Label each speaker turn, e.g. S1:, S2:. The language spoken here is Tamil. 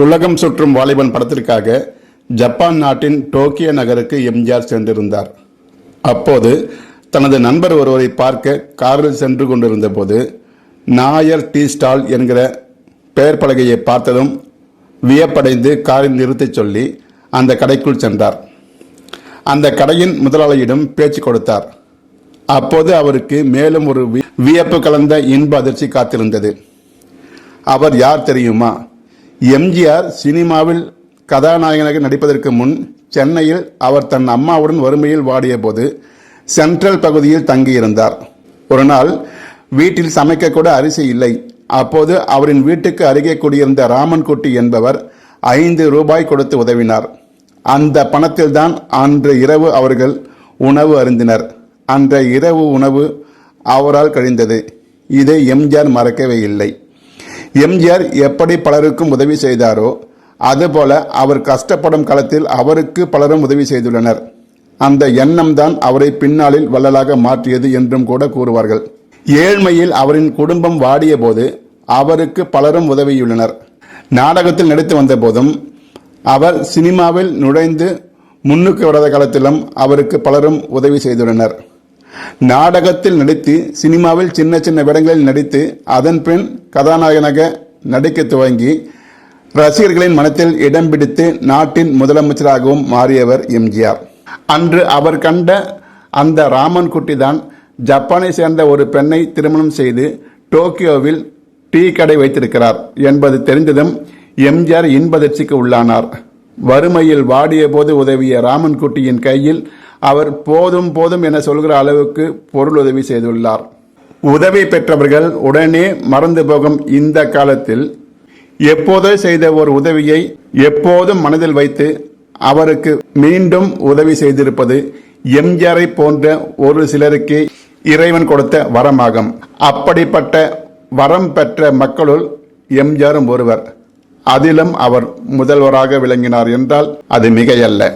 S1: உலகம் சுற்றும் வாலிபன் படத்திற்காக ஜப்பான் நாட்டின் டோக்கியோ நகருக்கு எம்ஜிஆர் சென்றிருந்தார். அப்போது தனது நண்பர் ஒருவரை பார்க்க காரில் சென்று கொண்டிருந்த போது நாயர் டீ ஸ்டால் என்கிற பெயர் பலகையை பார்த்ததும் வியப்படைந்து காரில் நிறுத்தச் சொல்லி அந்த கடைக்குள் சென்றார். அந்த கடையின் முதலாளியிடம் பேச்சு கொடுத்தார். அப்போது அவருக்கு மேலும் ஒரு வியப்பு கலந்த இன்ப அதிர்ச்சி காத்திருந்தது. அவர் யார் தெரியுமா? எம்ஜிஆர் சினிமாவில் கதாநாயகனாக நடிப்பதற்கு முன் சென்னையில் அவர் தன் அம்மாவுடன் வறுமையில் வாடிய போது சென்ட்ரல் பகுதியில் தங்கியிருந்தார். ஒரு நாள் வீட்டில் சமைக்க கூட அரிசி இல்லை. அப்போது அவரின் வீட்டுக்கு அருகே குடியிருந்த ராமன்குட்டி என்பவர் ஐந்து ரூபாய் கொடுத்து உதவினார். அந்த பணத்தில்தான் அன்று இரவு அவர்கள் உணவு அருந்தினர். அன்ற இரவு உணவு அவரால் கழிந்தது. இதை எம்ஜிஆர் மறக்கவே இல்லை. எம்ஜிஆர் எப்படி பலருக்கும் உதவி செய்தாரோ அதுபோல அவர் கஷ்டப்படும் காலத்தில் அவருக்கு பலரும் உதவி செய்துள்ளனர். அந்த எண்ணம் தான் அவரை பின்னாளில் வள்ளலாக மாற்றியது என்றும் கூட கூறுவார்கள். ஏழ்மையில் அவரின் குடும்பம் வாடிய போது அவருக்கு பலரும் உதவியுள்ளனர். நாடகத்தில் நடித்து வந்த போதும் அவர் சினிமாவில் நுழைந்து முன்னுக்கு வராத காலத்திலும் அவருக்கு பலரும் உதவி செய்துள்ளனர். நாடகத்தில் நடித்து சினிமாவில் சின்ன சின்ன வேடங்களில் நடித்து அதன் பின் கதாநாயகனாக நடிக்க துவங்கி ரசிகர்களின் மனத்தில் இடம் பிடித்து நாட்டின் முதலமைச்சராகவும் மாறியவர் எம்ஜிஆர். அன்று அவர் கண்ட அந்த ராமன் குட்டி தான் ஜப்பானை சேர்ந்த ஒரு பெண்ணை திருமணம் செய்து டோக்கியோவில் டீ கடை வைத்திருக்கிறார் என்பது தெரிந்ததும் எம்ஜிஆர் இன்பதிர்ச்சிக்கு உள்ளானார். வறுமையில் வாடிய போது உதவிய ராமன் குட்டியின் கையில் அவர் போதும் போதும் என சொல்கிற அளவுக்கு பொருள் உதவி செய்துள்ளார். உதவி பெற்றவர்கள் உடனே மறந்து போகும் இந்த காலத்தில் எப்போதோ செய்த ஒரு உதவியை எப்போதும் மனதில் வைத்து அவருக்கு மீண்டும் உதவி செய்திருப்பது எம்ஜிஆரை போன்ற ஒரு சிலருக்கு இறைவன் கொடுத்த வரமாகும். அப்படிப்பட்ட வரம் பெற்ற மக்களுள் எம்ஜிஆரும் ஒருவர். அதிலும் அவர் முதல்வராக விளங்கினார் என்றால் அது மிகையல்ல.